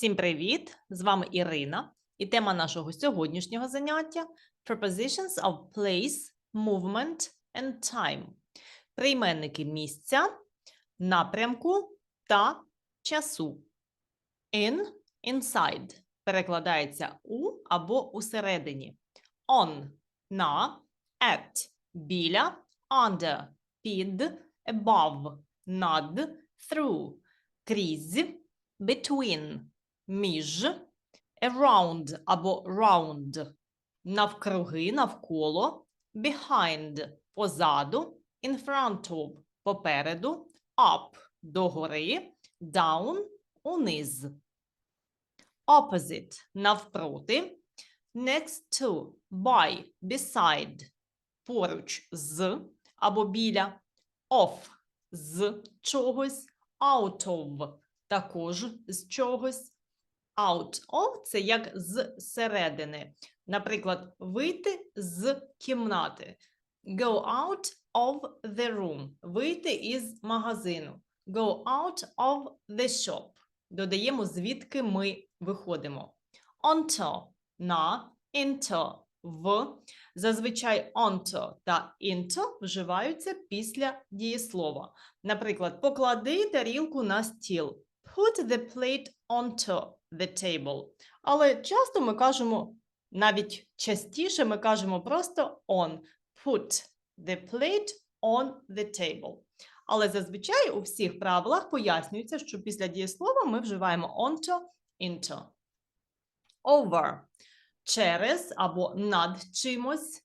Всім привіт! З вами Ірина, і тема нашого сьогоднішнього заняття Prepositions of place, movement and time. Прийменники місця, напрямку та часу. In, inside перекладається у або усередині. On на, at біля, under під, above над, through крізь, between між, around або round навкруги, навколо, behind позаду, in front of попереду, up догори, down униз. Opposite навпроти, next to, by, beside поруч з або біля, off з чогось, out of також з чогось. Out of це як з середини. Наприклад, вийти з кімнати. Go out of the room. Вийти із магазину. Go out of the shop. Додаємо, звідки ми виходимо. Onto – на, into – в. Зазвичай onto та into вживаються після дієслова. Наприклад, поклади тарілку на стіл. Put the plate onto the table. Але часто ми кажемо, навіть частіше ми кажемо просто on. Put the plate on the table. Але зазвичай у всіх правилах пояснюється, що після дієслова ми вживаємо onto, into. Over – через або над чимось.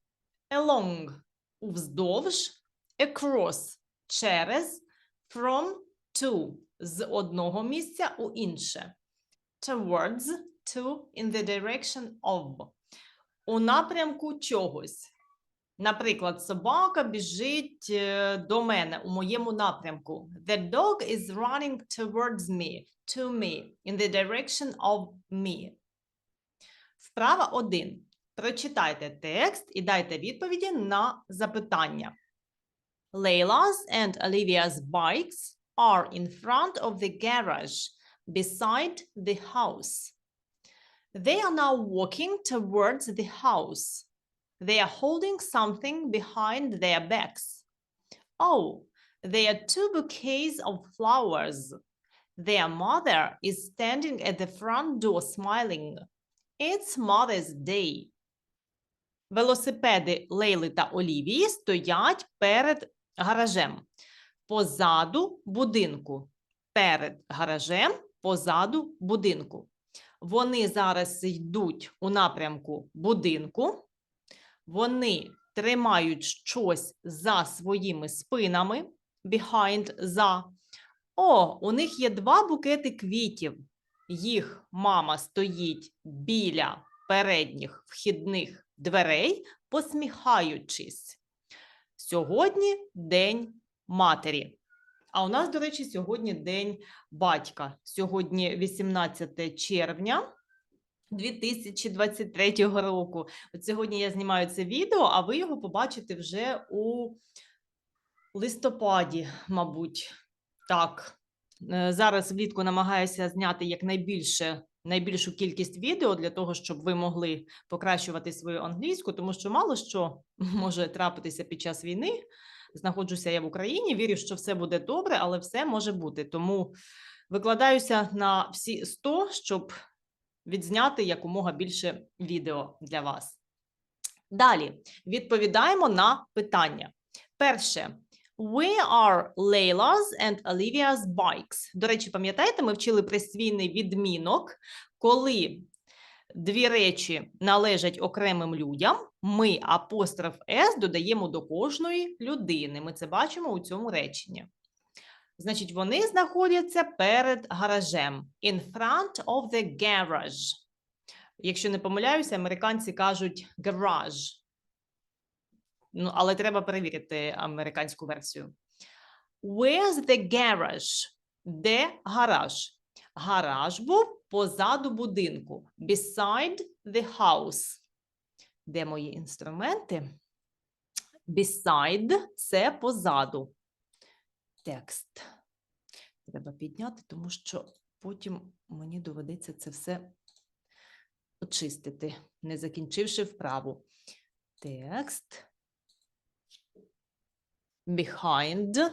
Along – уздовж. Across – через. From – to – з одного місця у інше. Towards – to in the direction of. У напрямку чогось. Наприклад, собака біжить е, до мене у моєму напрямку. The dog is running towards me, to me, in the direction of me. Вправа 1. Прочитайте текст і дайте відповіді на запитання. Layla's and Olivia's bikes are in front of the garage beside the house. They are now walking towards the house. They are holding something behind their backs. Oh, there are two bouquets of flowers. Their mother is standing at the front door smiling. It's Mother's Day. Велосипеди Лейли та Олівії стоять перед гаражем. Позаду будинку. Перед гаражем, позаду будинку. Вони зараз йдуть у напрямку будинку. Вони тримають щось за своїми спинами. Behind за. О, у них є два букети квітів. Їх мама стоїть біля передніх вхідних дверей, посміхаючись. Сьогодні День матері. А у нас, до речі, сьогодні День батька. Сьогодні 18 червня 2023 року. От сьогодні я знімаю це відео, а ви його побачите вже у листопаді, мабуть. Так, Е, зараз влітку намагаюся зняти якнайбільше найбільшу кількість відео для того, щоб ви могли покращувати свою англійську, тому що мало що може трапитися під час війни. Знаходжуся я в Україні, вірю, що все буде добре, але все може бути. Тому викладаюся на всі 100, щоб відзняти якомога більше відео для вас. Далі відповідаємо на питання. Перше, Where are Layla's and Olivia's bikes? До речі, пам'ятаєте, ми вчили присвійний відмінок, коли дві речі належать окремим людям, ми апостроф S додаємо до кожної людини. Ми це бачимо у цьому реченні. Значить, вони знаходяться перед гаражем. In front of the garage. Якщо не помиляюся, американці кажуть garage. Ну, але треба перевірити американську версію. Where's the garage? Де гараж? Гараж був позаду будинку. Beside the house. Де мої інструменти? Beside – це позаду. Текст. Треба підняти, тому що потім мені доведеться це все очистити, не закінчивши вправу. Текст. Behind.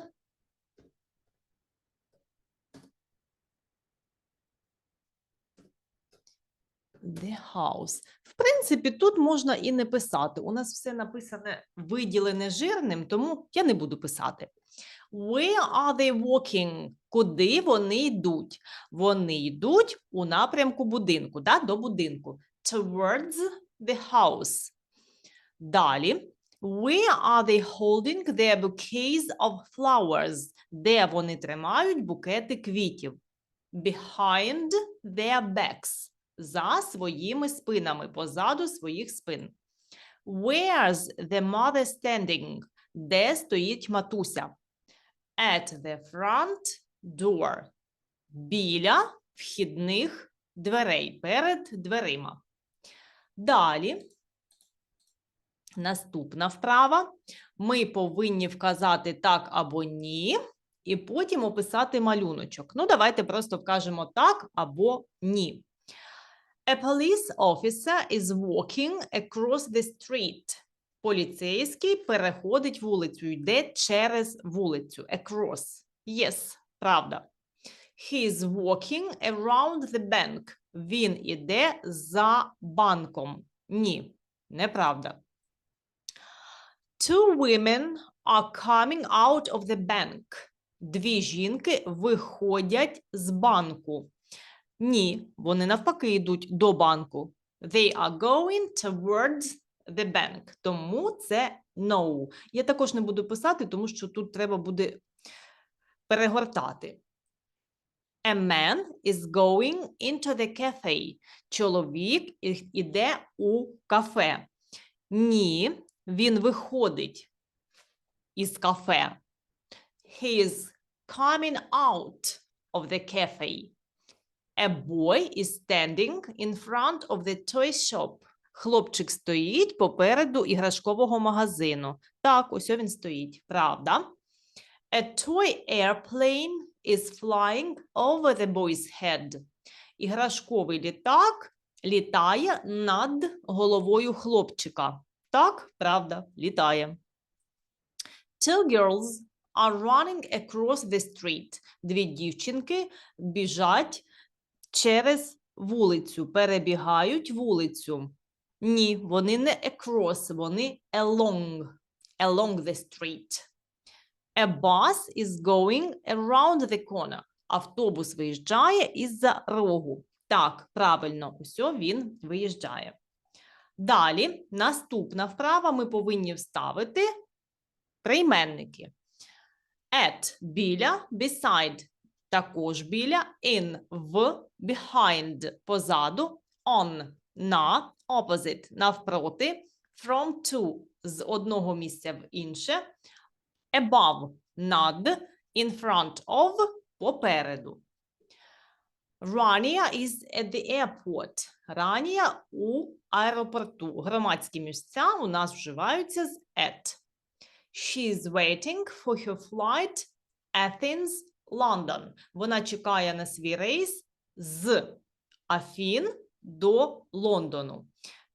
The house. В принципі, тут можна і не писати. У нас все написане виділене жирним, тому я не буду писати. Where are they walking? Куди вони йдуть? Вони йдуть у напрямку будинку, да, до будинку. Towards the house. Далі. Where are they holding their bouquets of flowers? Де вони тримають букети квітів? Behind their backs. За своїми спинами, позаду своїх спин. Where's the mother standing? Де стоїть матуся? At the front door. Біля вхідних дверей, перед дверима. Далі. Наступна вправа. Ми повинні вказати так або ні, і потім описати малюночок. Ну, давайте просто вкажемо так або ні. A police officer is walking across the street. Поліцейський переходить вулицю, йде через вулицю. Across. Yes, правда. He is walking around the bank. Він іде за банком. Ні, неправда. Two women are coming out of the bank. Дві жінки виходять з банку. Ні, вони навпаки йдуть до банку. They are going towards the bank. Тому це no. Я також не буду писати, тому що тут треба буде перегортати. A man is going into the cafe. Чоловік іде у кафе. Ні, він виходить із кафе. He is coming out of the cafe. A boy is standing in front of the toy shop. Хлопчик стоїть попереду іграшкового магазину. Так, ось він стоїть. Правда. A toy airplane is flying over the boy's head. Іграшковий літак літає над головою хлопчика. Так, правда, літає. Two girls are running across the street. Дві дівчинки біжать через вулицю, перебігають вулицю. Ні, вони не across, вони along, along the street. A bus is going around the corner. Автобус виїжджає із-за рогу. Так, правильно, усьо він виїжджає. Далі, наступна вправа, ми повинні вставити прийменники. At – біля, beside – також біля, in – в, behind – позаду, on – на, opposite – навпроти, from to – з одного місця в інше, above – над, in front of – попереду. Rania is at the airport. Ранія у аеропорту. Громадські місця у нас вживаються з at. She is waiting for her flight Athens, London. Вона чекає на свій рейс з Афін до Лондону.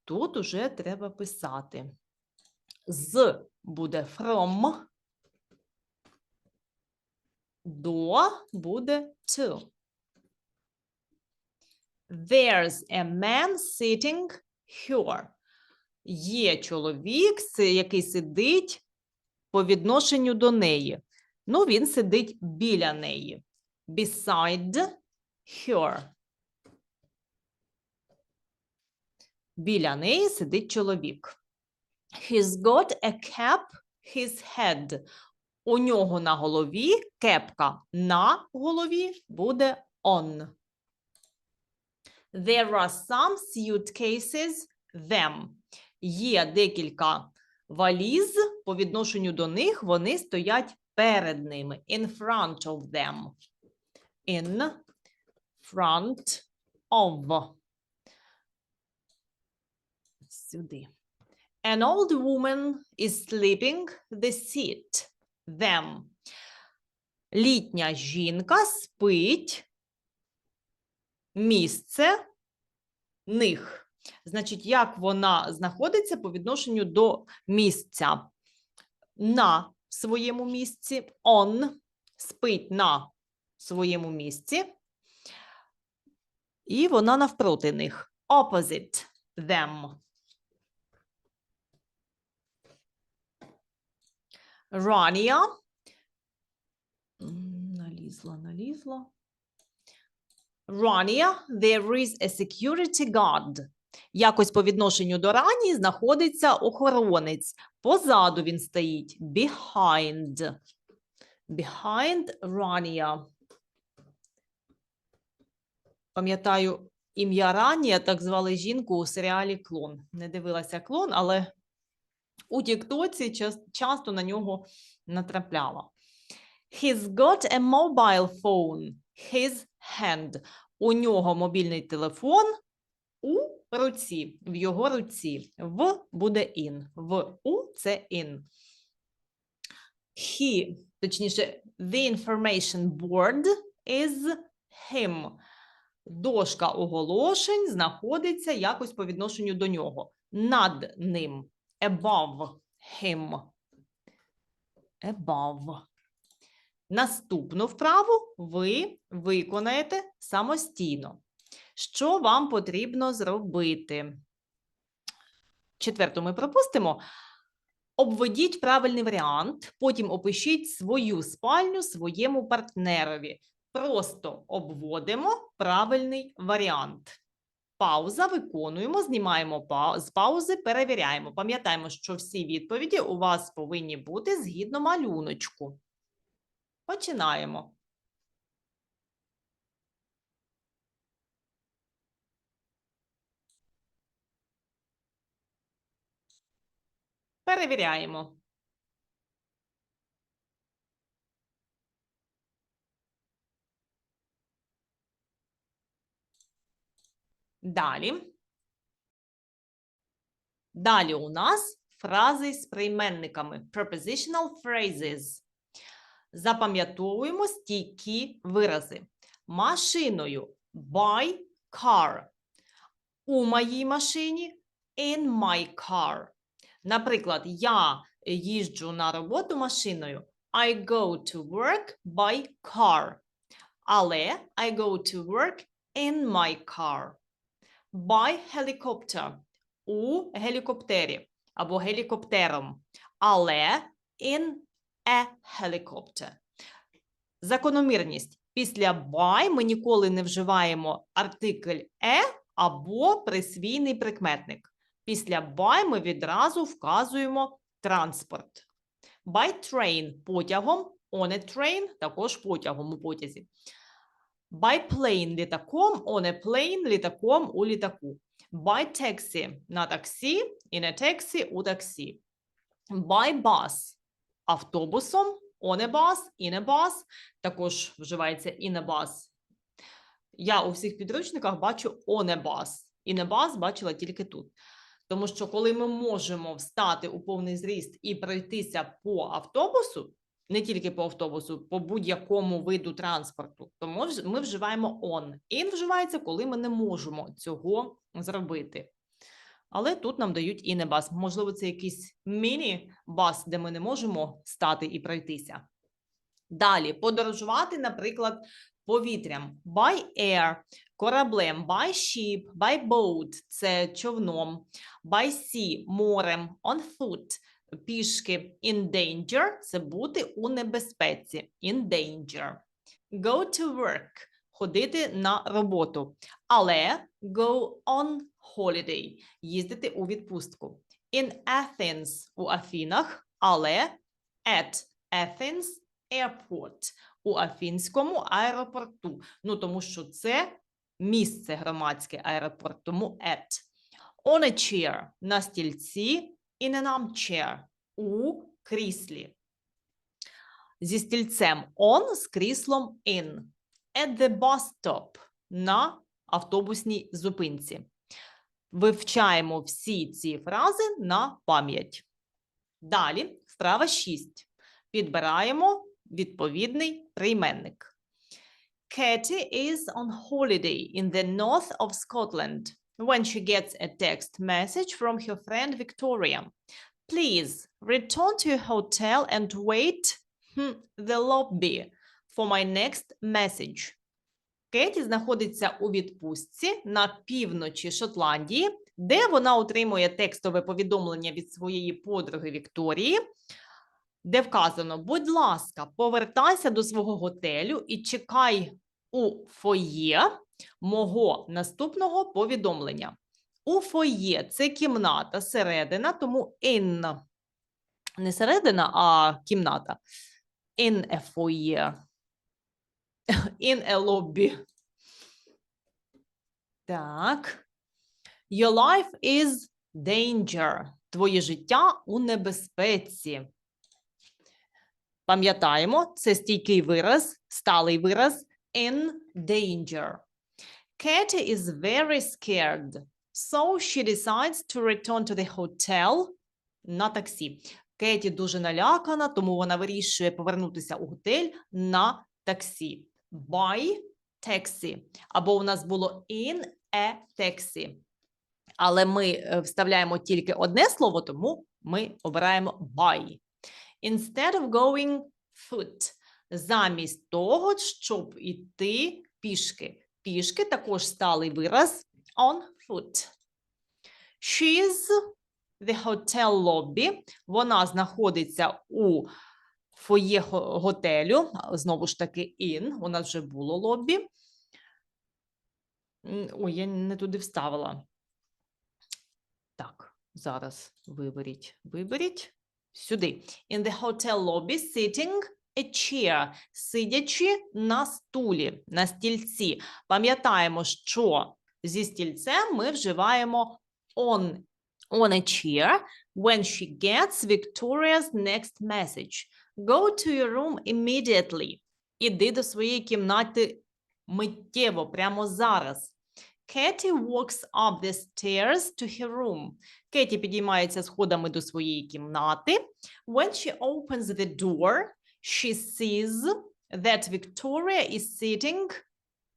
Тут уже треба писати. З буде from, до буде to. There's a man sitting here. Є чоловік, який сидить по відношенню до неї. Ну, він сидить біля неї. Beside her. Біля неї сидить чоловік. He's got a cap his head. У нього на голові кепка. На голові буде on. There are some suitcases them. Є декілька валіз, по відношенню до них вони стоять перед ними. In front of them. In front of. Сюди. An old woman is sleeping the seat. Them. Літня жінка спить місце них. Значить, як вона знаходиться по відношенню до місця на своєму місці, on спить на своєму місці, і вона навпроти них. Opposite them. Rania. Налізла, налізла. Rania, there is a security guard. Якось по відношенню до Рані знаходиться охоронець. Позаду він стоїть. Behind. Behind Rania. Пам'ятаю, ім'я Ранія так звали жінку у серіалі Клон. Не дивилася клон, але у Тіктоці часто на нього натрапляла. He's got a mobile phone. His hand. У нього мобільний телефон руці, в його руці. В буде in. В у це in. He, точніше, the information board is him. Дошка оголошень знаходиться якось по відношенню до нього. Над ним. Above him. Above. Наступну вправу ви виконаєте самостійно. Що вам потрібно зробити? Четверту ми пропустимо. Обведіть правильний варіант, потім опишіть свою спальню своєму партнерові. Просто обводимо правильний варіант. Пауза виконуємо, знімаємо з паузи, перевіряємо. Пам'ятаємо, що всі відповіді у вас повинні бути згідно малюночку. Починаємо. Перевіряємо. Далі. Далі у нас фрази з прийменниками. Prepositional phrases. Запам'ятовуємо стійкі вирази. Машиною by car. У моїй машині in my car. Наприклад, я їжджу на роботу машиною. I go to work by car. Але I go to work in my car. By helicopter. У гелікоптері або гелікоптером. Але in a helicopter. Закономірність. Після by ми ніколи не вживаємо артикль е або присвійний прикметник. Після by ми відразу вказуємо транспорт. By train потягом, on a train також потягом у потязі. By plane літаком, on a plane літаком у літаку. By taxi на таксі, in a taxi у таксі. By bus автобусом, on a bus, in a bus, також вживається in a bus. Я у всіх підручниках бачу on a bus. In a bus бачила тільки тут. Тому що коли ми можемо встати у повний зріст і пройтися по автобусу, не тільки по автобусу, по будь-якому виду транспорту, то ми вж- ми вживаємо on. In вживається, коли ми не можемо цього зробити. Але тут нам дають in a bus. Можливо, це якийсь міні-бас, де ми не можемо стати і пройтися. Далі подорожувати, наприклад, повітрям by air, кораблем, by ship, by boat – це човном, by sea – морем, on foot – пішки, in danger – це бути у небезпеці, in danger. Go to work – ходити на роботу, але go on holiday – їздити у відпустку. In Athens – у Афінах, але at Athens Airport – у Афінському аеропорту. Ну, тому що це місце громадське аеропорт, тому at. On a chair – на стільці, in an armchair – у кріслі. Зі стільцем on, з кріслом in. At the bus stop – на автобусній зупинці. Вивчаємо всі ці фрази на пам'ять. Далі, вправа 6. Підбираємо відповідний прийменник. Katie is on holiday in the north of Scotland when she gets a text message from her friend Victoria. Please return to your hotel and wait hmm, the lobby for my next message. Кеті знаходиться у відпустці на півночі Шотландії, де вона отримує текстове повідомлення від своєї подруги Вікторії, де вказано: будь ласка, повертайся до свого готелю і чекай у фоє мого наступного повідомлення. У фоє це кімната, середина, тому in. Не середина, а кімната. In a foyer. In a lobby. Так. Your life is danger. Твоє життя у небезпеці. Пам'ятаємо, це стійкий вираз, сталий вираз in danger. Katie is very scared, so she decides to return to the hotel на таксі. Кеті дуже налякана, тому вона вирішує повернутися у готель на таксі. By taxi. Або у нас було in a taxi. Але ми е, вставляємо тільки одне слово, тому ми обираємо by. Instead of going foot. Замість того, щоб іти пішки. Пішки також сталий вираз on foot. She's the hotel lobby. Вона знаходиться у фоє готелю. Знову ж таки, in. У нас вже було лобі. Ой, я не туди вставила. Так, зараз виберіть, виберіть. Сюди. In the hotel lobby sitting a chair. Сидячи на стулі, на стільці. Пам'ятаємо, що зі стільцем ми вживаємо on, on a chair when she gets Victoria's next message. Go to your room immediately. Іди до своєї кімнати миттєво, прямо зараз. Katie walks up the stairs to her room. Кеті підіймається сходами до своєї кімнати. When she opens the door, she sees that Victoria is sitting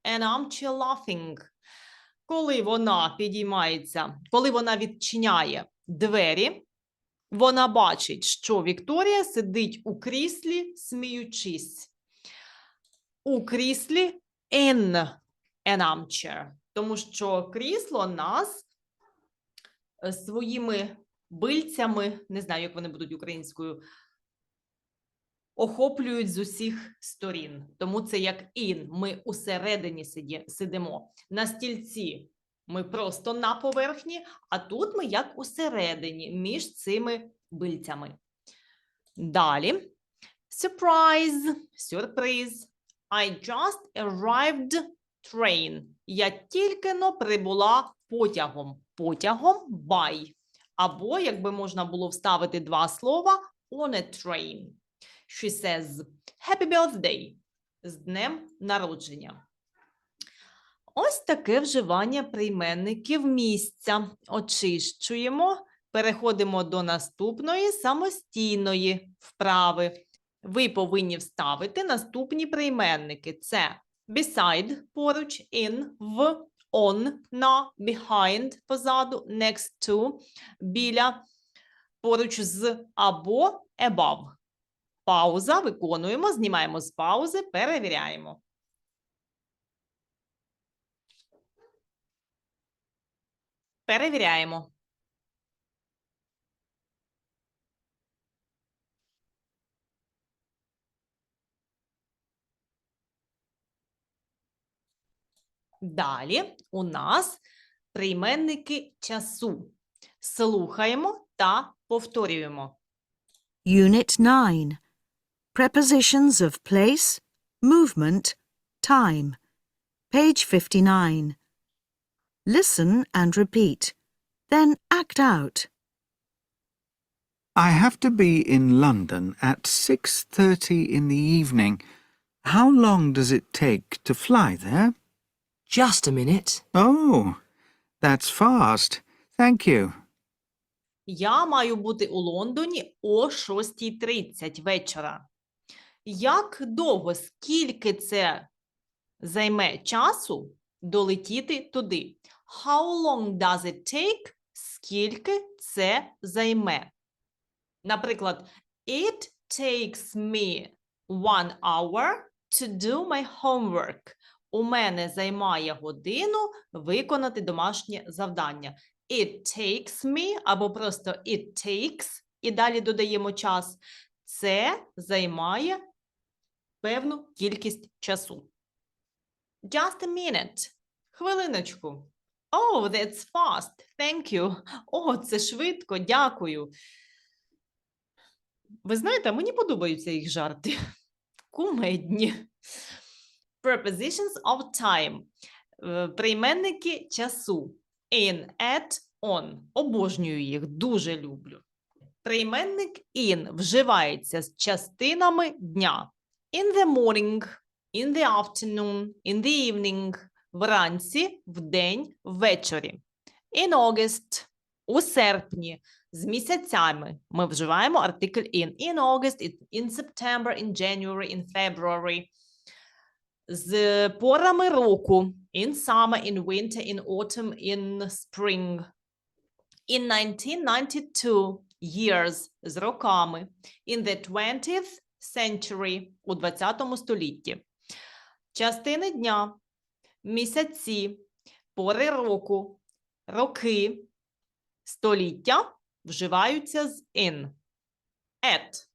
an armchair laughing. Коли вона підіймається, коли вона відчиняє двері, вона бачить, що Вікторія сидить у кріслі, сміючись. У кріслі in an armchair, тому що крісло нас е, своїми бильцями, не знаю, як вони будуть українською, охоплюють з усіх сторін. Тому це як in. Ми усередині сидимо. На стільці ми просто на поверхні, а тут ми як усередині між цими бильцями. Далі. Surprise, сюрприз. I just arrived train. Я тільки но прибула потягом. Потягом by. Або, якби можна було вставити два слова, on a train. She says, Happy birthday! З днем народження. Ось таке вживання прийменників місця. Очищуємо, переходимо до наступної самостійної вправи. Ви повинні вставити наступні прийменники: це beside поруч, in, в, on, на, behind позаду, next to, біля, поруч з або above. Пауза, виконуємо, знімаємо з паузи, перевіряємо. Перевіряємо. Далі у нас прийменники часу. Слухаємо та повторюємо. Unit 9. Prepositions of place, movement, time. Page 59. Listen and repeat. Then act out. I have to be in London at 6.30 in the evening. How long does it take to fly there? Just a minute. Oh, that's fast. Thank you. Я маю бути у Лондоні о 6.30 вечора. Як довго, скільки це займе часу долетіти туди? How long does it take? Скільки це займе? Наприклад, it takes me one hour to do my homework. У мене займає годину виконати домашнє завдання. It takes me або просто it takes, і далі додаємо час. Це займає певну кількість часу. Just a minute. Хвилиночку. Oh, that's fast. Thank you. О, це швидко, дякую. Ви знаєте, мені подобаються їх жарти. Кумедні. Prepositions of time. Е, Прийменники часу. In, at, on. Обожнюю їх, дуже люблю. Прийменник in вживається з частинами дня. In the morning, in the afternoon, in the evening, вранці, вдень, ввечері. In August, у серпні, з місяцями ми вживаємо артикль in. In August, in- in September, in January, in February. З порами року. In summer, in winter, in autumn, in spring. In 1992 years з роками. In the 20th century у 20 столітті. Частини дня, місяці, пори року, роки, століття вживаються з in. At.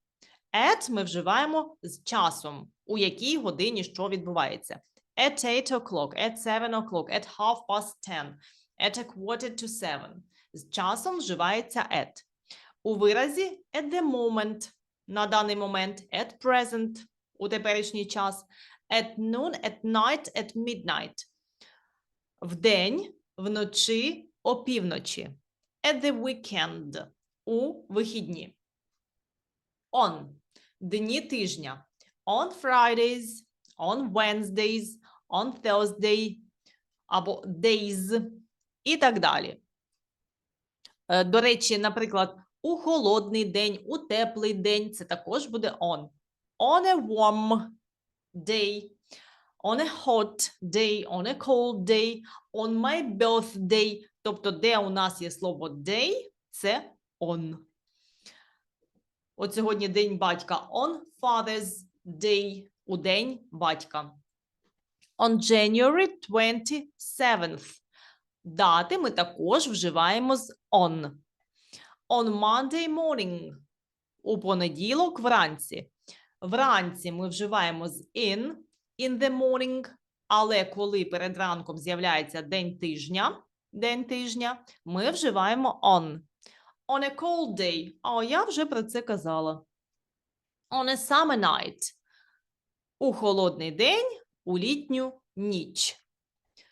At ми вживаємо з часом, у якій годині що відбувається. At 8 o'clock, at 7 o'clock, at half past 10, at a quarter to 7. З часом вживається at. У виразі at the moment, на даний момент, at present, у теперішній час, at noon, at night, at midnight. Вдень, вночі, опівночі. At the weekend, у вихідні. On – дні тижня. On Fridays, on Wednesdays, on Thursday або days і так далі. Е, До речі, наприклад, у холодний день, у теплий день це також буде on. On a warm day, on a hot day, on a cold day, on my birthday. Тобто, де у нас є слово day, це on. От сьогодні день батька on Father's Day, у день батька. On January 27th. Дати ми також вживаємо з on. On Monday morning. У понеділок вранці. Вранці ми вживаємо з in, in the morning, але коли перед ранком з'являється день тижня, день тижня, ми вживаємо on. On a cold day. О, я вже про це казала. On a summer night. У холодний день, у літню ніч.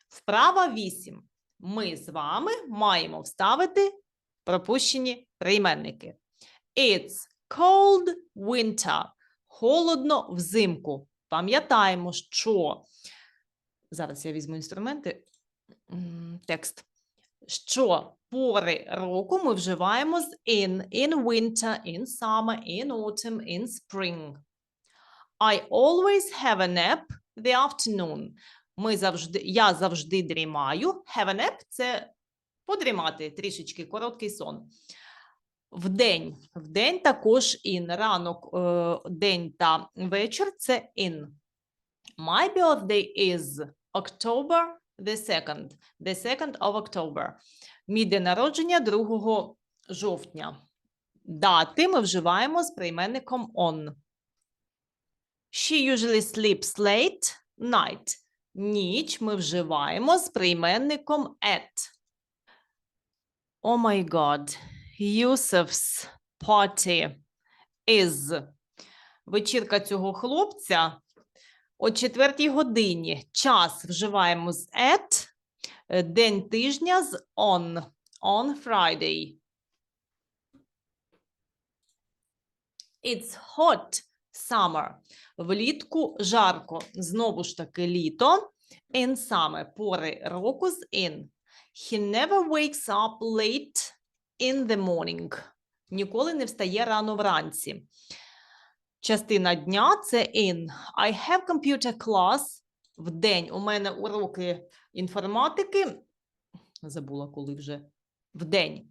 Вправа 8. Ми з вами маємо вставити пропущені прийменники. It's cold winter. Холодно взимку. Пам'ятаємо, що зараз я візьму інструменти. Текст. Що пори року ми вживаємо з in, in winter, in summer, in autumn, in spring. I always have a nap the afternoon. Ми завжди, я завжди дрімаю. Have a nap – це подрімати, трішечки короткий сон. Вдень. Вдень також in. Ранок, е, день та вечір – це in. My birthday is October the 2nd. The 2nd of October. Мій день народження 2 жовтня. Дати ми вживаємо з прийменником on. She usually sleeps late night. Ніч ми вживаємо з прийменником at. Oh my God. Yusuf's party is. Вечірка цього хлопця о четвертій годині. Час вживаємо з at. е, День тижня з on. On Friday. It's hot summer. Влітку жарко. Знову ж таки літо. In summer. Пори року з in. He never wakes up late in the morning. Ніколи не встає рано вранці. Частина дня це in. I have computer class в день. У мене уроки інформатики. Забула, коли вже в день.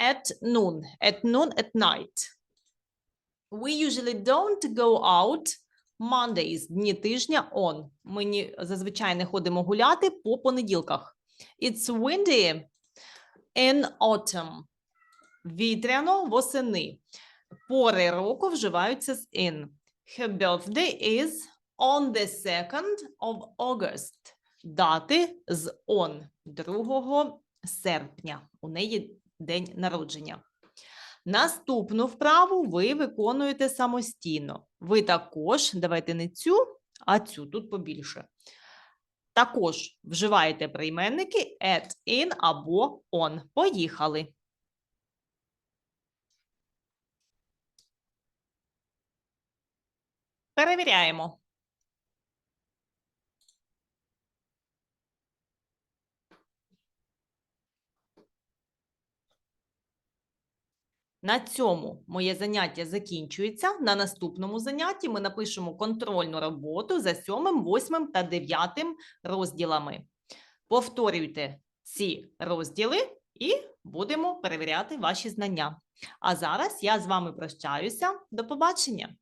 At noon. At noon at night. We usually don't go out Mondays, дні тижня on. Ми зазвичай не ходимо гуляти по понеділках. It's windy in autumn. Вітряно восени. Пори року вживаються з in. Her birthday is on the 2nd of August. Дати з on 2 серпня. У неї день народження. Наступну вправу ви виконуєте самостійно. Ви також, давайте не цю, а цю, тут побільше. Також вживаєте прийменники at, in або on. Поїхали. Перевіряємо. На цьому моє заняття закінчується. На наступному занятті ми напишемо контрольну роботу за сьомим, восьмим та дев'ятим розділами. Повторюйте ці розділи і будемо перевіряти ваші знання. А зараз я з вами прощаюся. До побачення!